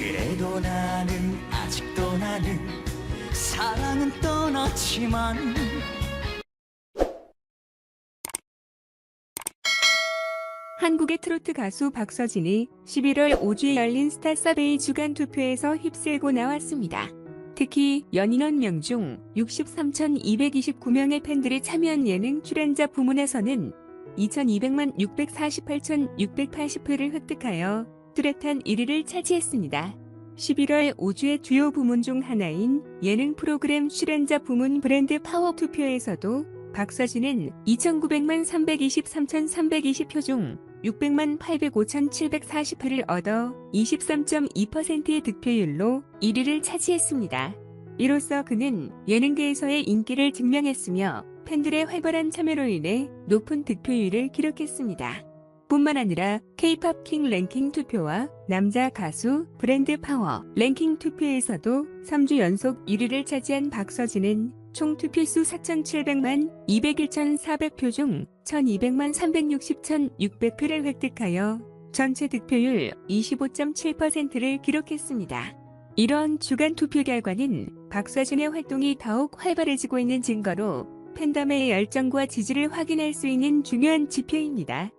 그래도 나는 아직도 나는 사랑은 떠났지만 한국의 트로트 가수 박서진이 11월 5주에 열린 스타 서베이 주간 투표에서 휩쓸고 나왔습니다. 특히 연인원 명 중 63,229명의 팬들이 참여한 예능 출연자 부문에서는 2,200만 648,680표를 획득하여 뚜렷한 1위를 차지했습니다. 11월 5주의 주요 부문 중 하나인 예능 프로그램 출연자 부문 브랜드 파워 투표에서도 박서진은 2,900만 323,320표 중 600만 805,740표를 얻어 23.2%의 득표율로 1위를 차지했습니다. 이로써 그는 예능계에서의 인기를 증명했으며 팬들의 활발한 참여로 인해 높은 득표율을 기록했습니다. 뿐만 아니라 K-팝 킹 랭킹 투표와 남자 가수 브랜드 파워 랭킹 투표에서도 3주 연속 1위를 차지한 박서진은 총 투표수 4,700만 201,400표 중 1,200만 360,600표를 획득하여 전체 득표율 25.7%를 기록했습니다. 이런 주간 투표 결과는 박서진의 활동이 더욱 활발해지고 있는 증거로 팬덤의 열정과 지지를 확인할 수 있는 중요한 지표입니다.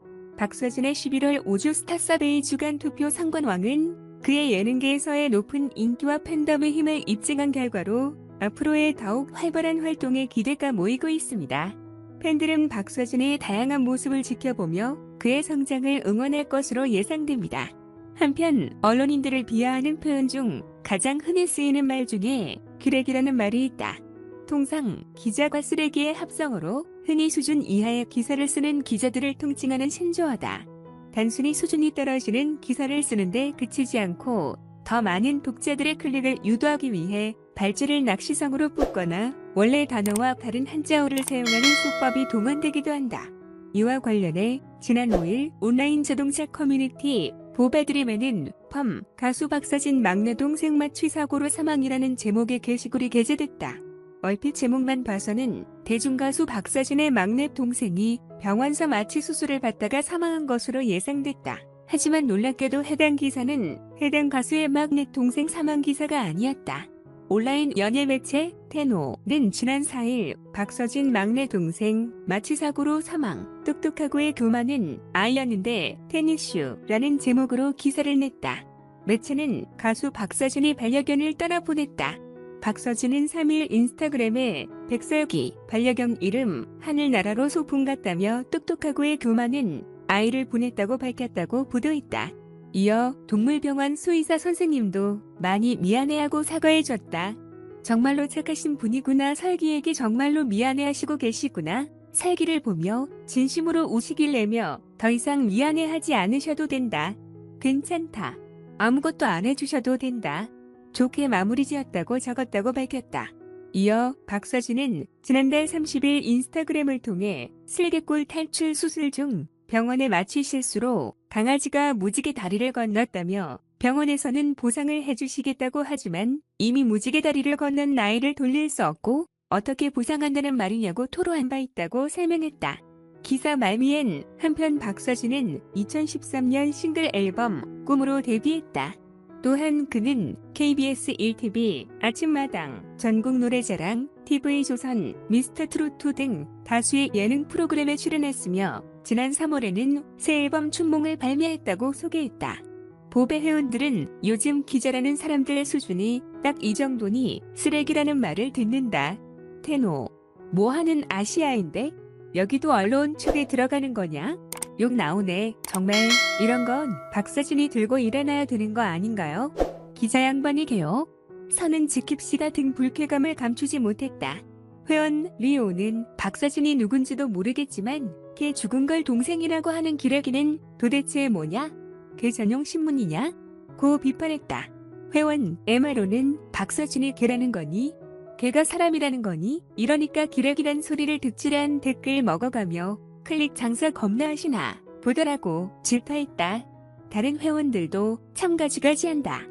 박서진의 11월 5주 스타서베이 주간 투표 상관왕은 그의 예능계에서의 높은 인기와 팬덤의 힘을 입증한 결과로 앞으로의 더욱 활발한 활동에 기대가 모이고 있습니다. 팬들은 박서진의 다양한 모습을 지켜보며 그의 성장을 응원할 것으로 예상됩니다. 한편 언론인들을 비하하는 표현 중 가장 흔히 쓰이는 말 중에 기레기라는 말이 있다. 통상 기자과 쓰레기의 합성어로 흔히 수준 이하의 기사를 쓰는 기자들을 통칭하는 신조어다. 단순히 수준이 떨어지는 기사를 쓰는데 그치지 않고 더 많은 독자들의 클릭을 유도하기 위해 발제를 낚시성으로 뽑거나 원래 단어와 다른 한자어를 사용하는 수법이 동원되기도 한다. 이와 관련해 지난 5일 온라인 자동차 커뮤니티 보배드림에는 펌 가수 박서진 막내 동생 마취 사고로 사망이라는 제목의 게시글이 게재됐다. 얼핏 제목만 봐서는 대중가수 박서진의 막내 동생이 병원서 마취 수술을 받다가 사망한 것으로 예상됐다. 하지만 놀랍게도 해당 기사는 해당 가수의 막내 동생 사망 기사가 아니었다. 온라인 연예 매체 테노는 지난 4일 박서진 막내 동생 마취 사고로 사망, 똑똑하고의 교만은 아이였는데 테니슈라는 제목으로 기사를 냈다. 매체는 가수 박서진이 반려견을 떠나보냈다. 박서진은 3일 인스타그램에 백설기 반려견 이름 하늘나라로 소풍 갔다며 똑똑하고의 교만은 아이를 보냈다고 밝혔다고 보도했다. 이어 동물병원 수의사 선생님도 많이 미안해하고 사과해줬다. 정말로 착하신 분이구나 설기에게 정말로 미안해하시고 계시구나. 살기를 보며 진심으로 우시길 내며 더 이상 미안해하지 않으셔도 된다. 괜찮다. 아무것도 안 해주셔도 된다. 좋게 마무리 지었다고 적었다고 밝혔다. 이어 박서진은 지난달 30일 인스타그램을 통해 슬개골 탈출 수술 중 병원의 마취 실수로 강아지가 무지개 다리를 건넜다며 병원에서는 보상을 해주시겠다고 하지만 이미 무지개 다리를 건넌 나이를 돌릴 수 없고 어떻게 보상한다는 말이냐고 토로한 바 있다고 설명했다. 기사 말미엔 한편 박서진은 2013년 싱글 앨범 꿈으로 데뷔했다. 또한 그는 KBS 1TV, 아침마당, 전국 노래자랑, TV조선, 미스터트로트 등 다수의 예능 프로그램에 출연했으며 지난 3월에는 새 앨범 춘몽을 발매했다고 소개했다. 보배 회원들은 요즘 기자라는 사람들의 수준이 딱 이 정도니 쓰레기라는 말을 듣는다. 테노, 뭐하는 아시아인데? 여기도 언론 축에 들어가는 거냐? 욕 나오네. 정말 이런 건 박사진이 들고 일어나야 되는 거 아닌가요? 기자 양반이 개요? 선은 지킵시다 등 불쾌감을 감추지 못했다. 회원 리오는 박사진이 누군지도 모르겠지만 걔 죽은 걸 동생이라고 하는 기레기는 도대체 뭐냐? 걔 전용 신문이냐? 고 비판했다. 회원 MRO는 박서진이 걔라는 거니? 걔가 사람이라는 거니? 이러니까 기레기란 소리를 듣지란 댓글 먹어가며 클릭 장사 겁나 하시나 보더라고 질타했다. 다른 회원들도 참가지가지한다.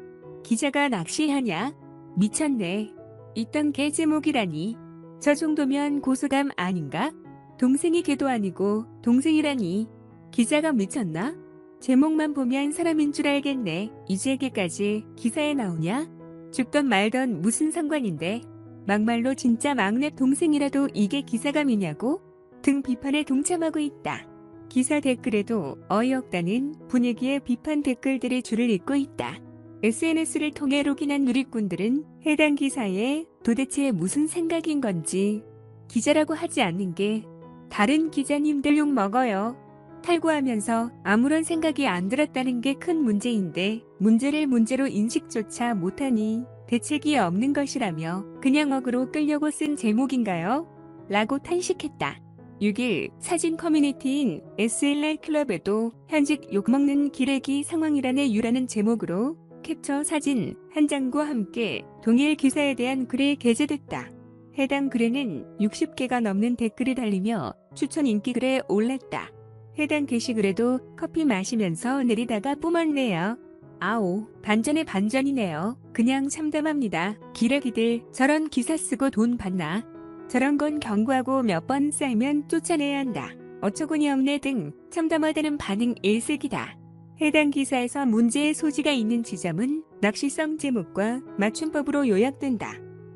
기자가 낚시하냐? 미쳤네. 이딴 개 제목이라니. 저 정도면 고소감 아닌가? 동생이 걔도 아니고 동생이라니. 기자가 미쳤나? 제목만 보면 사람인 줄 알겠네. 이제 걔까지 기사에 나오냐? 죽던 말던 무슨 상관인데? 막말로 진짜 막내 동생이라도 이게 기사감이냐고? 등 비판에 동참하고 있다. 기사 댓글에도 어이없다는 분위기의 비판 댓글들이 줄을 잇고 있다. SNS를 통해 로gin한 누리꾼들은 해당 기사에 도대체 무슨 생각인 건지 기자라고 하지 않는 게 다른 기자님들 욕 먹어요. 탈구하면서 아무런 생각이 안 들었다는 게 큰 문제인데 문제를 문제로 인식조차 못하니 대책이 없는 것이라며 그냥 억으로 끌려고 쓴 제목인가요? 라고 탄식했다. 6일 사진 커뮤니티인 SLR 클럽에도 현직 욕먹는 기레기 상황이란에 유라는 제목으로 캡처 사진 한 장과 함께 동일 기사에 대한 글이 게재됐다. 해당 글에는 60개가 넘는 댓글이 달리며 추천 인기 글에 올랐다. 해당 게시글에도 커피 마시면서 내리다가 뿜었네요. 아오, 반전의 반전이네요. 그냥 참담합니다. 기레기들 저런 기사 쓰고 돈 받나? 저런 건 경고하고 몇번 쌓이면 쫓아내야 한다. 어처구니 없네 등 참담하다는 반응 일색이다. 해당 기사에서 문제의 소지가 있는 지점은 낚시성 제목과 맞춤법으로 요약된다.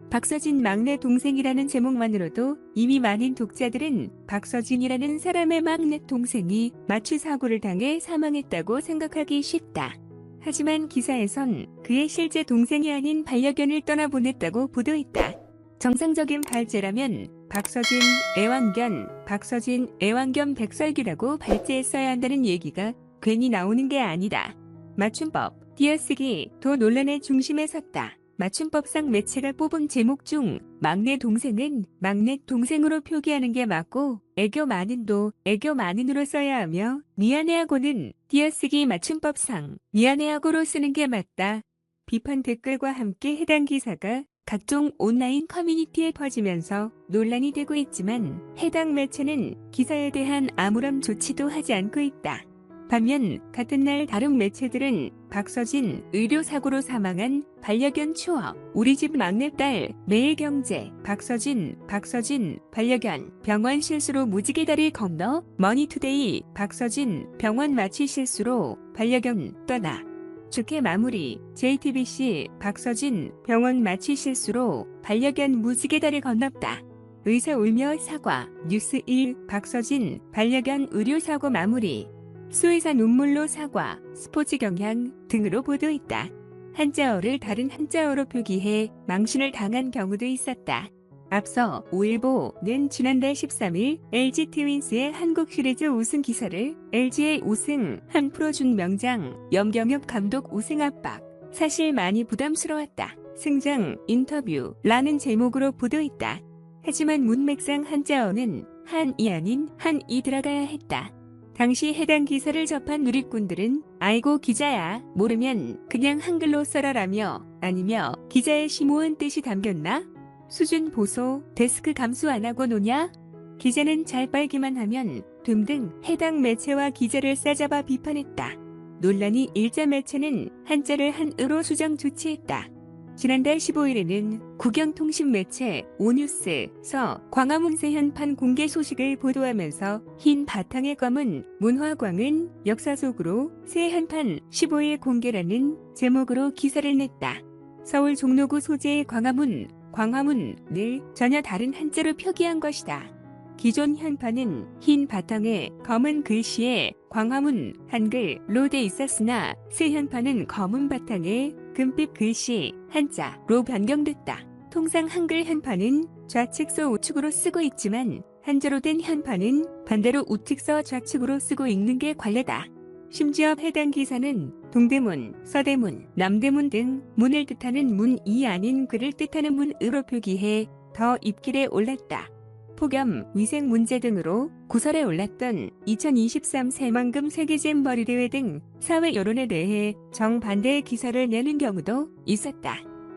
박서진 막내 동생이라는 제목만으로도 이미 많은 독자들은 박서진이라는 사람의 막내 동생이 마취 사고를 당해 사망했다고 생각하기 쉽다. 하지만 기사에선 그의 실제 동생이 아닌 반려견을 떠나보냈다고 보도했다. 정상적인 발제라면 박서진, 애완견, 박서진, 애완견 백설기라고 발제했어야 한다는 얘기가 괜히 나오는 게 아니다. 맞춤법, 띄어쓰기, 도 논란의 중심에 섰다. 맞춤법상 매체가 뽑은 제목 중 막내 동생은 막내 동생으로 표기하는 게 맞고 애교 많은 도 애교 많은으로 써야 하며 미안해하고는 띄어쓰기 맞춤법상 미안해하고로 쓰는 게 맞다. 비판 댓글과 함께 해당 기사가 각종 온라인 커뮤니티에 퍼지면서 논란이 되고 있지만 해당 매체는 기사에 대한 아무런 조치도 하지 않고 있다. 반면 같은 날 다른 매체들은 박서진 의료사고로 사망한 반려견 추억, 우리 집 막내딸 매일경제, 박서진, 박서진 반려견 병원 실수로 무지개 다리 건너 머니투데이 박서진 병원 마취 실수로 반려견 떠나 축해 마무리 JTBC 박서진 병원 마취 실수로 반려견 무지개 다리 건넜다. 의사 울며 사과 뉴스 1 박서진 반려견 의료 사고 마무리 수의사 눈물로 사과, 스포츠 경향 등으로 보도했다. 한자어를 다른 한자어로 표기해 망신을 당한 경우도 있었다. 앞서 오일보는 지난달 13일 LG 트윈스의 한국 시리즈 우승 기사를 LG의 우승 한 프로준 명장 염경엽 감독 우승 압박 사실 많이 부담스러웠다. 승장 인터뷰라는 제목으로 보도했다. 하지만 문맥상 한자어는 한이 아닌 한이 들어가야 했다. 당시 해당 기사를 접한 누리꾼들은 아이고 기자야 모르면 그냥 한글로 써라라며 아니며 기자의 심오한 뜻이 담겼나? 수준 보소 데스크 감수 안 하고 노냐? 기자는 잘 빨기만 하면 등등 해당 매체와 기자를 싸잡아 비판했다. 논란이 일자 매체는 한자를 한으로 수정 조치했다. 지난달 15일에는 국영통신 매체 오뉴스서 광화문 세 현판 공개 소식을 보도하면서 흰 바탕의 검은 문화광은 역사 속으로 세현판 15일 공개라는 제목으로 기사를 냈다. 서울 종로구 소재의 광화문, 광화문을 전혀 다른 한자로 표기한 것이다. 기존 현판은 흰 바탕에 검은 글씨에 광화문 한글로 돼 있었으나 새 현판은 검은 바탕에 금빛 글씨 한자로 변경됐다. 통상 한글 현판은 좌측서 우측으로 쓰고 있지만 한자로 된 현판은 반대로 우측서 좌측으로 쓰고 읽는 게 관례다. 심지어 해당 기사는 동대문, 서대문, 남대문 등 문을 뜻하는 문이 아닌 글을 뜻하는 문으로 표기해 더 입길에 올랐다. 폭염, 위생 문제 등으로 구설에 올랐던 2023 새만금 세계잼버리 대회 등 사회 여론에 대해 정반대의 기사를 내는 경우도 있었다.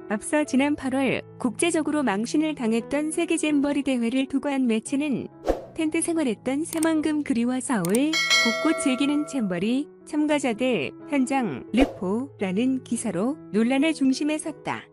앞서 지난 8월 국제적으로 망신을 당했던 세계잼버리 대회를 두고 한 매체는 텐트 생활했던 새만금 그리와 서울 곳곳 즐기는 잼버리 참가자들 현장 르포라는 기사로 논란의 중심에 섰다.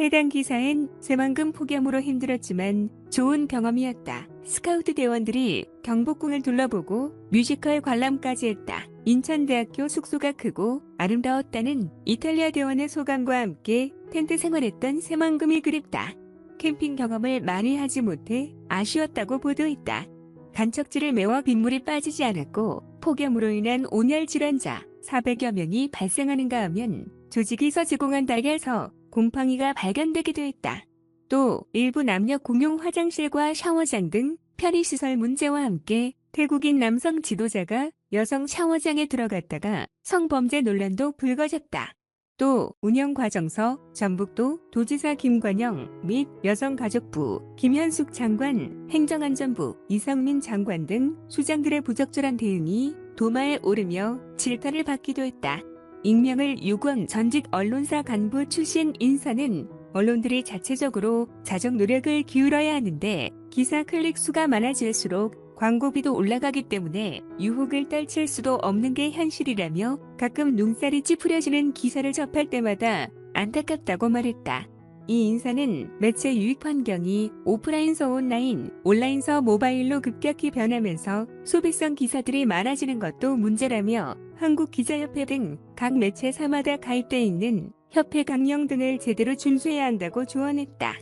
해당 기사엔 새만금 폭염으로 힘들었지만 좋은 경험이었다. 스카우트 대원들이 경복궁을 둘러보고 뮤지컬 관람까지 했다. 인천대학교 숙소가 크고 아름다웠다는 이탈리아 대원의 소감과 함께 텐트 생활했던 새만금이 그립다. 캠핑 경험을 많이 하지 못해 아쉬웠다고 보도했다. 간척지를 메워 빗물이 빠지지 않았고 폭염으로 인한 온열 질환자 400여 명이 발생하는가 하면 조직에서 제공한 달걀서 곰팡이가 발견되기도 했다. 또 일부 남녀 공용 화장실과 샤워장 등 편의시설 문제와 함께 태국인 남성 지도자가 여성 샤워장에 들어갔다가 성범죄 논란도 불거졌다. 또 운영과정서 전북도 도지사 김관영 및 여성가족부 김현숙 장관 행정안전부 이성민 장관 등 수장들의 부적절한 대응이 도마에 오르며 질타를 받기도 했다. 익명을 요구한 전직 언론사 간부 출신 인사는 언론들이 자체적으로 자정 노력을 기울여야 하는데 기사 클릭 수가 많아질수록 광고비도 올라가기 때문에 유혹을 떨칠 수도 없는 게 현실이라며 가끔 눈살이 찌푸려지는 기사를 접할 때마다 안타깝다고 말했다. 이 인사는 매체 유익 환경이 오프라인서 온라인, 온라인서 모바일로 급격히 변하면서 소비성 기사들이 많아지는 것도 문제라며 한국기자협회 등 각 매체사마다 가입돼 있는 협회 강령 등을 제대로 준수해야 한다고 조언했다.